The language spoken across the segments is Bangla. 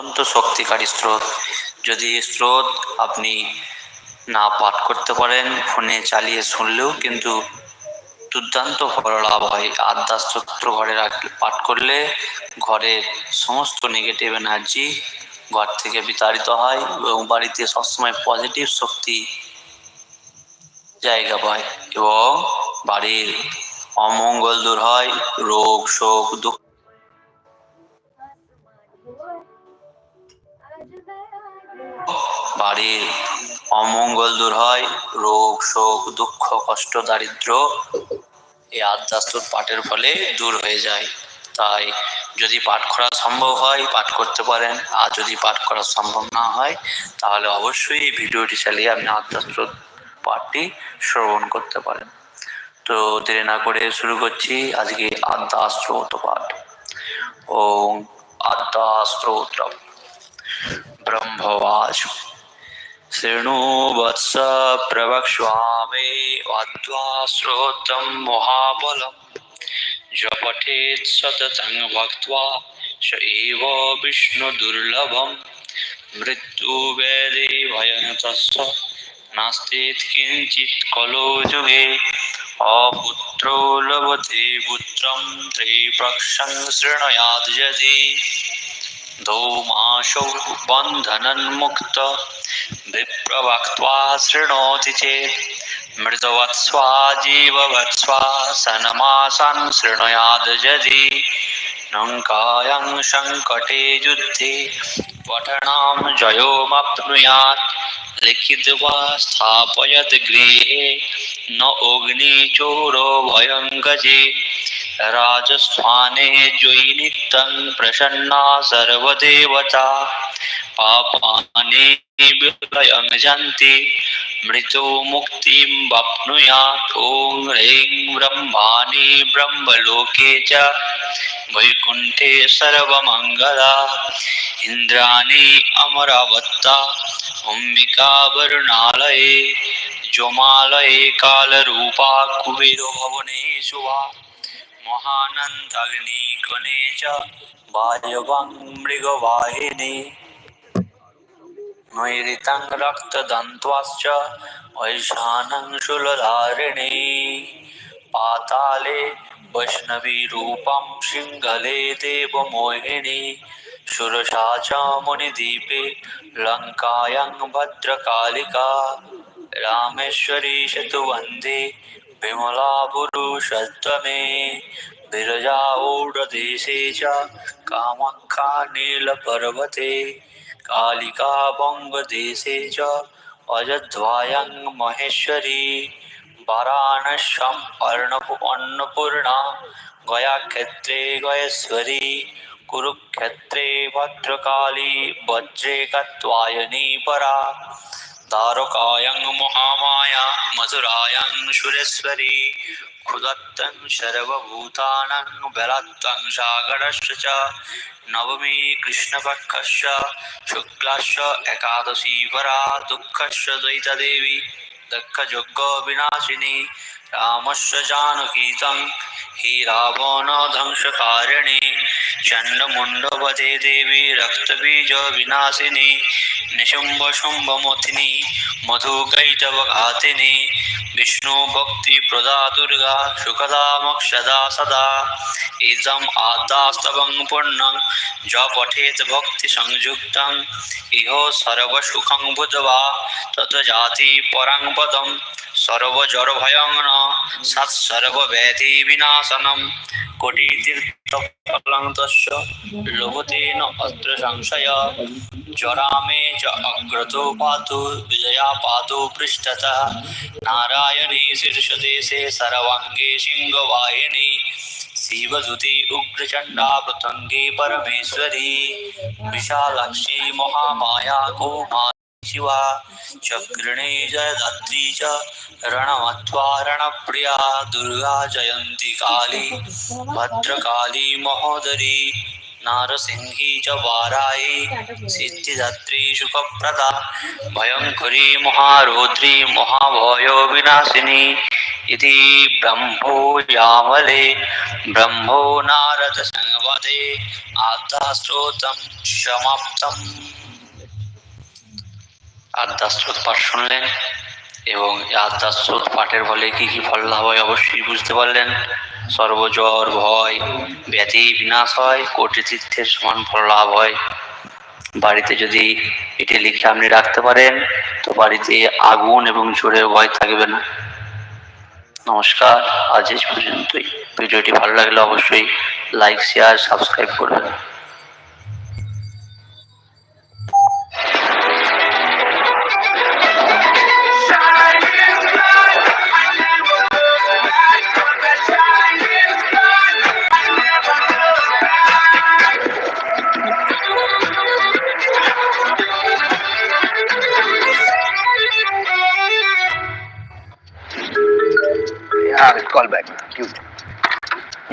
অত্যন্ত শক্তিকারী স্রোত। যদি স্রোত আপনি না পাঠ করতে পারেন, ফোনে চালিয়ে শুনলেও কিন্তু দুর্দান্ত ফল লাভ হয় আদ্যাস্তোত্র ঘরে রাখলে পাঠ করলে ঘরের সমস্ত নেগেটিভ এনার্জি ঘর থেকে বিতাড়িত হয় এবং বাড়িতে সবসময় পজিটিভ শক্তি জায়গা পায় এবং বাড়ির অমঙ্গল দূর হয়, রোগ, শোক, দুঃখ বাড়ির অমঙ্গল দূর হয়, রোগ, শোক, দুঃখ, কষ্ট দারিদ্র এই আদ্যাস্তুর পাঠের ফলে দূর হয়ে যায়। তাই যদি পাঠ করা সম্ভব হয়, পাঠ করতে পারেন। আর যদি পাঠ করা সম্ভব না হয়, তাহলে অবশ্যই এই ভিডিওটি চালিয়ে আপনি আদ্যাস্ত্রোত পাঠটি শ্রবণ করতে পারেন। তো দেরি না করে শুরু করছি আজকে আদ্যাস্ত্রোত পাঠ। ওম আদ্যাস্ত্রোত্রম ব্রহ্মবাচ शृणु वत्स प्रवक्ष्वामे, वाद्वा श्रोत्रं महाबलम् य पठेत् सततं भक्त्वा स एव विष्णुदुर्लभम् मृत्युवेदे भयं तस्य नास्तीत् कलो युगे अपुत्रो लभते पुत्रं, त्रिप्रक्षं शृणुयाद् यदि। धौमाशौ बन्धनन्मुक्त विप्रवक्त्वा शृणोति चेत् मृतवत्स्वा जीववत्स्वा सनमासन् शृणुयाद् यदि नङ्कायं सङ्कटे युद्धे पठनां जयोमप्नुयात्। लिखित्वा स्थापयत् गृहे न अग्निचोरो भयं गजे। राजस्थाने द्वैनित्यं प्रसन्ना सर्वदेवता। पापानि विलयं जन्ति मृतो मुक्तिं वाप्नुयात् ॐ ह्रीं ब्रह्माणि ब्रह्मलोके च वैकुण्ठे सर्वमङ्गला इन्द्राणि अमरावत्ता अम्बिका वरुणालये जोमालये कालरूपा कुबेरो भवनेषु वा महानन्दाग्निकणे च वायवं मृगवाहिनी नैरितं रक्तदन्त्वाश्च वैशानं शूलधारिणी पाताले वैष्णवीरूपं सिंहले देवमोहिनी सुरसा च मुनिद्वीपे लङ्कायां भद्रकालिका रामेश्वरी शतुवन्दे विमला पुरुषत्वमे विरजा ऊढदेशे च कामाख्या नीलपर्वते कालिका बङ्गदेशे च अयोध्यायां महेश्वरी वाराणस्यम् अर्णपु अन्नपूर्णा, गयाक्षेत्रे गयेश्वरी, कुरुक्षेत्रे भद्रकाली वज्रे कत्वायनी परा। താരകായങ് മഹാമായ മധുരായങ് സുരേശ്വരി ক্ষুদত্তং সর্বভূতানাং বলাত্তং সাগরস্য নবমী কৃষ্ণপক্ষস্য শুক্লাস্য একাদশী পরা দুঃখস্য দ্বৈতদেবী দক্ষযোগ্য বিনাশিনী रामस्य जानकीतं हि रावणध्वंसकारिणी चण्डमुण्डवधे देवी रक्तबीजविनाशिनी निशुम्भशुम्भमथिनी मधुकैटवघातिनी विष्णुभक्तिप्रदा दुर्गा सुखदा मोक्षदा सदा इदम् आदास्तवं पुण्यं ज पठेत् भक्तिसंयुक्तम् इह सर्वसुखं बुद्ध्वा तत् जाति परां सर्वजरभयन सत्सर्वेधि विनाशनम कटितीर्थफल लोभते नत्र संशय ज्वरा मे चग्रतो पात विजया पात पृष्ठत। नारायणी शीर्षदेशे सर्वांगे सिंहवाहिनी। शिवदुति उग्रचंडा पृतंगे परमेश्वरी। विशालक्षी महामाया कौम शिवा चक्रिणी जयदात्री च रणमत्वा रणप्रिया, दुर्गा जयंती काली, भद्रकाली महोदरी, नारसिंही च वारायी सिद्धिदात्री सुखप्रदा भयंकरी महारोद्री, महाभयो विनाशिनी इति ब्रह्मोयामले ब्रह्मो नारदसंवदे आद्धास्रोतं समाप्तम्। আদ্যাশ্রোত পাঠ শুনলেন এবং এই আদ্যাশ্রোত পাঠের ফলে কি কি ফল লাভ হয় অবশ্যই বুঝতে পারলেন। সর্বজর ভয়, ব্যাধি, বিনাশ হয়, কোটি তীর্থের সমান ফল লাভ হয়। বাড়িতে যদি এটি লিখে আপনি রাখতে পারেন, তো বাড়িতে আগুন এবং জোরের ভয় থাকবে না। নমস্কার, আজ পর্যন্তই। ভিডিওটি ভালো লাগলে অবশ্যই লাইক, শেয়ার, সাবস্ক্রাইব করবেন।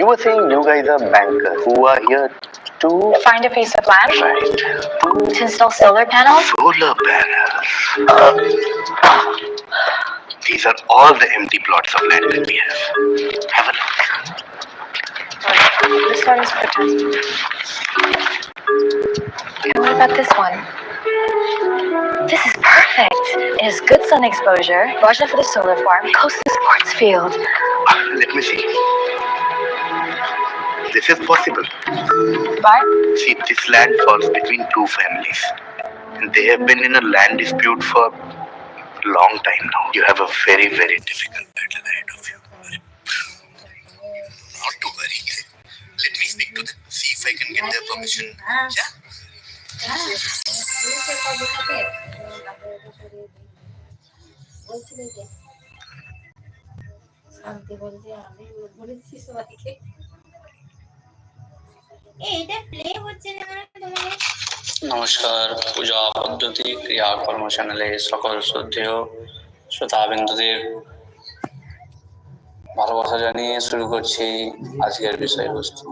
Were saying you guys are bankers who are here to Find a piece of land right to install solar panels. solar panels. Uh, these are all the empty plots of land that we have. Have a look. This one is protected. And what about this one? This is perfect. It has good sun exposure, large enough for the solar farm, close to the sports field. Ah, Let me see. This is possible. But See, this land falls between two families. And they have been in a land dispute for a long time now. You have a very, very difficult battle ahead of you. Not to worry. Let me speak to them, see if I can get their permission. Yeah? শান্তি বলছে আমি বলেছি সবাইকে এইটা প্লে হচ্ছে না তোমাদের? নমস্কার, পূজা পদ্ধতি, ক্রিয়াকর্ম চ্যানেলে সকল শ্রদ্ধেয় শ্রোতাবিন্দুদের ভালোবাসা জানিয়ে শুরু করছি আজকের বিষয়বস্তু।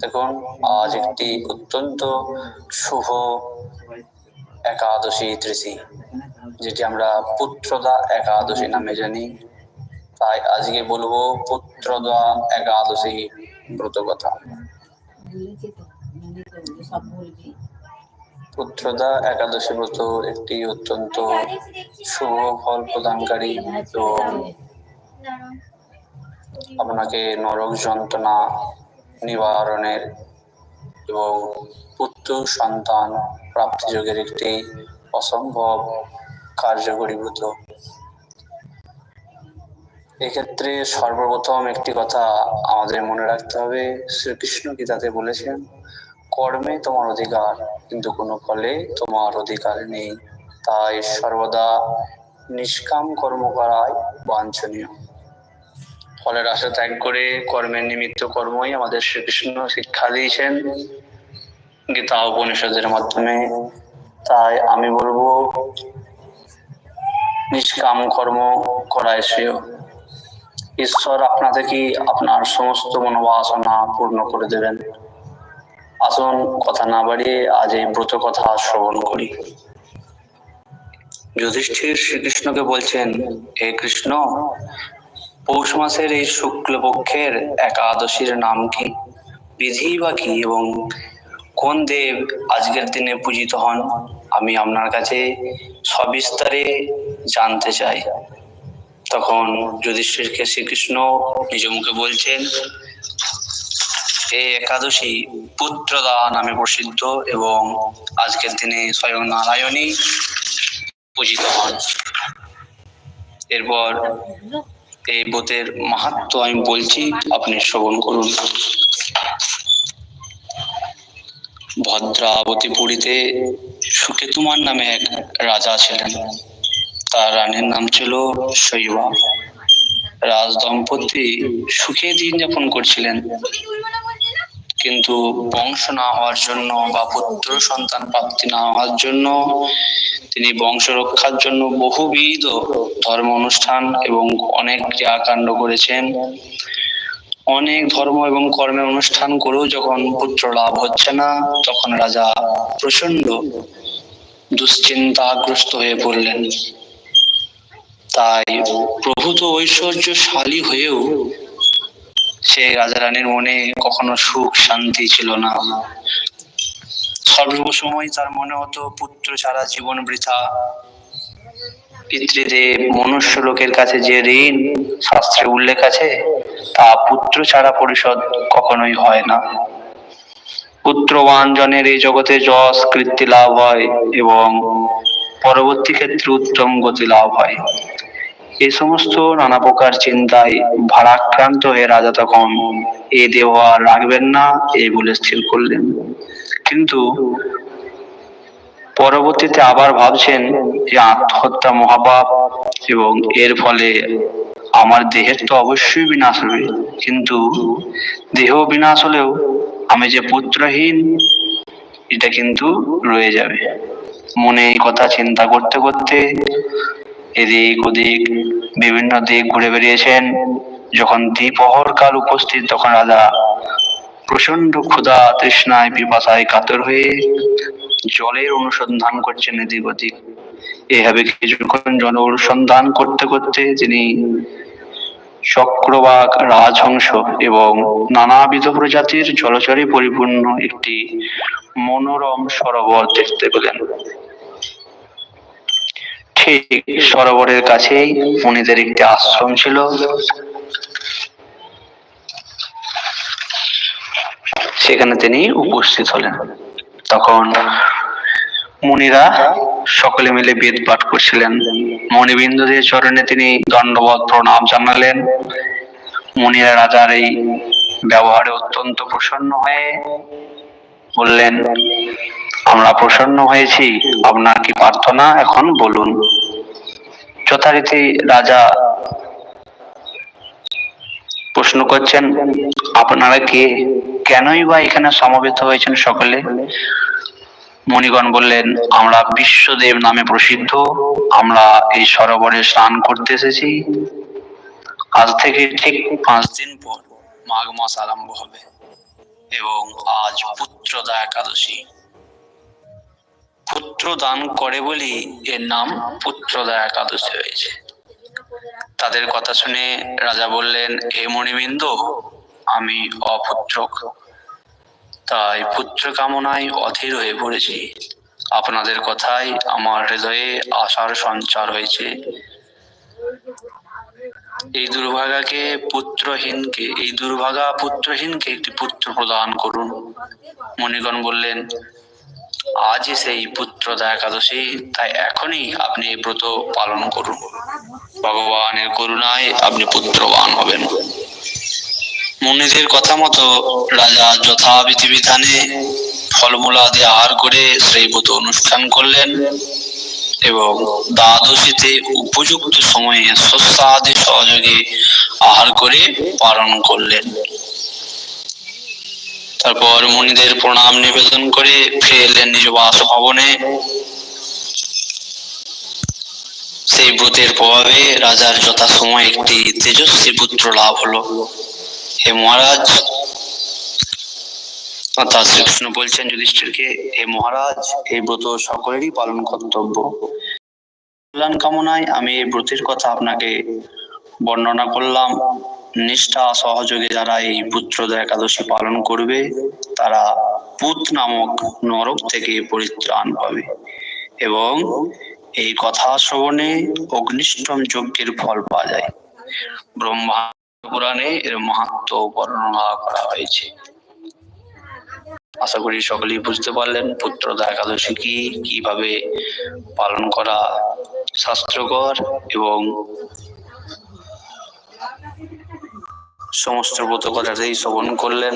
দেখুন, আজ একটি অত্যন্ত শুভ একাদশী তৃতীয় যেটি আমরা পুত্রদা একাদশী নামে জানি। তাই আজকে বলব পুত্রদা একাদশী ব্রত কথা পুত্রদা একাদশী ব্রত একটি অত্যন্ত শুভ ফল প্রদানকারী এবং আপনাকে নরক যন্ত্রণা নিবারণের এবং পুত্র সন্তান প্রাপ্তিযোগের একটি অসম্ভব কার্যকরী ব্রত। এক্ষেত্রে সর্বপ্রথম একটি কথা আমাদের মনে রাখতে হবে। শ্রীকৃষ্ণ গীতাতে বলেছেন, কর্মে তোমার অধিকার, কিন্তু কোনো ফলে তোমার অধিকার নেই। তাই সর্বদা নিষ্কাম কর্ম করাই বাঞ্ছনীয়। ফলের আশা ত্যাগ করে কর্মের নিমিত্ত কর্মই আমাদের শ্রীকৃষ্ণ শিক্ষা দিয়েছেন গীতা উপনিষদের মাধ্যমে। তাই আমি বলব, নিষ্কাম কর্ম করায় শ্রেয়। ঈশ্বর আপনাদেরকে আপনার সমস্ত মনোবাসনা পূর্ণ করে দেবেন। আসুন কথা না বাড়িয়ে আজ এই ব্রত কথা শ্রবণ করি। যুধিষ্ঠির শ্রীকৃষ্ণকে বলছেন, হে কৃষ্ণ, পৌষ মাসের এই শুক্লপক্ষের একাদশীর নাম কি? বিধি বা কি? এবং কোন দেব আজকের দিনে পূজিত হন? আমি আপনার কাছে সবিস্তারে জানতে চাই। তখন যুধিষ্ঠিরকে শ্রীকৃষ্ণ নিজ মুখে বলছেন এই একাদশী, পুত্রদা নামে প্রসিদ্ধ এবং আজকের দিনে স্বয়ং নারায়ণই পূজিত হন। এরপর এই ব্রতের মাহাত্ম আমি বলছি, আপনি শ্রবণ করুন। ভদ্রাবতী পুরীতে সুকেতুমার নামে এক রাজা ছিলেন। তার রানীর নাম ছিল শৈবা। রাজ দম্পতি সুখে দিন যাপন করছিলেন। কিন্তু বংশ না হওয়ার জন্য বা পুত্র সন্তান প্রাপ্তি না হওয়ার জন্য তিনি বংশ রক্ষার জন্য বহুবিধ ধর্ম অনুষ্ঠান এবং অনেক ক্রিয়াকাণ্ড করেছেন। অনেক ধর্ম এবং কর্মের অনুষ্ঠান করেও যখন পুত্র লাভ হচ্ছে না, তখন রাজা প্রচণ্ড দুশ্চিন্তাগ্রস্ত হয়ে পড়লেন। তাই প্রভূত ঐশ্বর্যশালী হয়েও সে রাজা রানীর মনে কখনো সুখ, শান্তি ছিল না। সর্বসময় তার মনে হতো, পুত্র ছাড়া জীবন বৃথা। পিতৃদেব, মনুষ্য লোকের কাছে যে ঋণ শাস্ত্রে উল্লেখ আছে, তা পুত্র ছাড়া পরিশোধ কখনোই হয় না। পুত্রবান জনের এই জগতে যশ, কীর্তি লাভ হয় এবং পরবর্তী ক্ষেত্রে উত্তম গতি লাভ হয়। এই সমস্ত নানা প্রকার চিন্তায় ভারাক্রান্ত হয়ে রাজা তখন এ দেহ আর রাখবেন না এই বলে স্থির করলেন। কিন্তু পরবর্তীতে আবার ভাবছেন যে আত্মহত্যা মহাপাপ এবং এর ফলে আমার দেহের তো অবশ্যই বিনাশ হবে। কিন্তু দেহ বিনাশ হলেও আমি যে পুত্রহীন, এটা কিন্তু রয়ে যাবে। মনে এই কথা চিন্তা করতে করতে এদিক ওদিক বিভিন্ন দিক ঘুরে বেরিয়েছেন যখন দ্বিপহর কাল উপস্থিত, তখন রাজা প্রচণ্ড ক্ষুধা তৃষ্ণায় পিপাসায় কাতর হয়ে জলের অনুসন্ধান করছেন এদিক ওদিক। এভাবে কিছুক্ষণ জল অনুসন্ধান করতে করতে তিনি চক্রবাক রাজহংস এবং নানাবিধ প্রজাতির জলচরে পরিপূর্ণ একটি মনোরম সরোবর দেখতে পেলেন। ঠিক সরোবরের কাছেই মুনিদের একটি আশ্রম ছিল। সেখানে তিনি উপস্থিত হলেন। তখন মুনিরা সকলে মিলে বেদ পাঠ করছিলেন। মণিবিন্দুদের চরণে তিনি দণ্ডবত প্রণাম জানালেন। মুনিরা রাজার এই ব্যবহারে অত্যন্ত প্রসন্ন হয়ে বললেন আমরা প্রসন্ন হয়েছি। আপনার কি প্রার্থনা এখন বলুন। যথারীতি রাজা প্রশ্ন করছেন, আপনারা কে? কেনই বা এখানে সমবেত হয়েছেন সকলে? মণিগণ বললেন, আমরা বিশ্বদেব নামে প্রসিদ্ধ। আমরা এই সরোবরে স্নান করতে এসেছি। আজ থেকে ঠিক পাঁচ দিন পর মাঘ মাস আরম্ভ হবে এবং আজ পুত্রদা একাদশী। পুত্র দান করে বলি এর নাম পুত্রদা একাদশী হয়েছে। তাদের কথা শুনে রাজা বললেন, হে মণিবিন্দ, আমি অপুত্রক। তাই পুত্র কামনায় অধীর হয়ে পড়েছি। আপনাদের কথাই আমার হৃদয়ে আশার সঞ্চার হয়েছে। এই দুর্ভাগাকে পুত্রহীনকে, এই দুর্ভাগা পুত্রহীনকে একটি পুত্র প্রদান করুন। মণিগণ বললেন আজই সেই পুত্রদা একাদশী তাই এখনই আপনি এই ব্রত পালন করুন। ভগবানের করুণায় আপনি পুত্রবান হবেন। মুনিদের কথা মতো রাজা যথাবিধি বিধানে ফলমূলাদি আহার করে সেই ব্রত অনুষ্ঠান করলেন এবং দ্বাদশীতে উপযুক্ত সময়ে শস্যাদি সহযোগে আহার করে পালন করলেন। তারপর মুনিদের প্রণাম নিবেদন করে ফিরে এলেন নিজ বাসভবনে সেই ব্রতের প্রভাবে রাজার যথাসময় একটি তেজস্বী পুত্র লাভ হলো। হে মহারাজ অর্থাৎ শ্রীকৃষ্ণ বলছেন যুধিষ্ঠিরকে, হে মহারাজ, এই ব্রত সকলেরই পালন কর্তব্য। কল্যাণ কামনায় আমি এই ব্রতের কথা আপনাকে বর্ণনা করলাম। নিষ্ঠা, সহযোগে যারা এই পুত্রদা একাদশী পালন করবে, তারা পুত নামক নরক থেকে পরিত্রাণ পাবে। এবং এই কথা শ্রবণে অগ্নিষ্টম যজ্ঞের ফল পাওয়া যায়। ব্রহ্মা পুরাণে এর মাহাত্ম বর্ণনা করা হয়েছে। আশা করি সকলেই বুঝতে পারলেন পুত্রদা একাদশী কি, কীভাবে পালন করা স্বাস্থ্যকর এবং সমস্ত ব্রত কথাটাই শ্রবণ করলেন,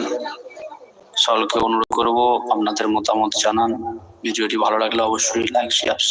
সকলকে অনুরোধ করব আপনাদের মতামত জানান। ভিডিওটি ভালো লাগলে অবশ্যই লাইক শেয়ার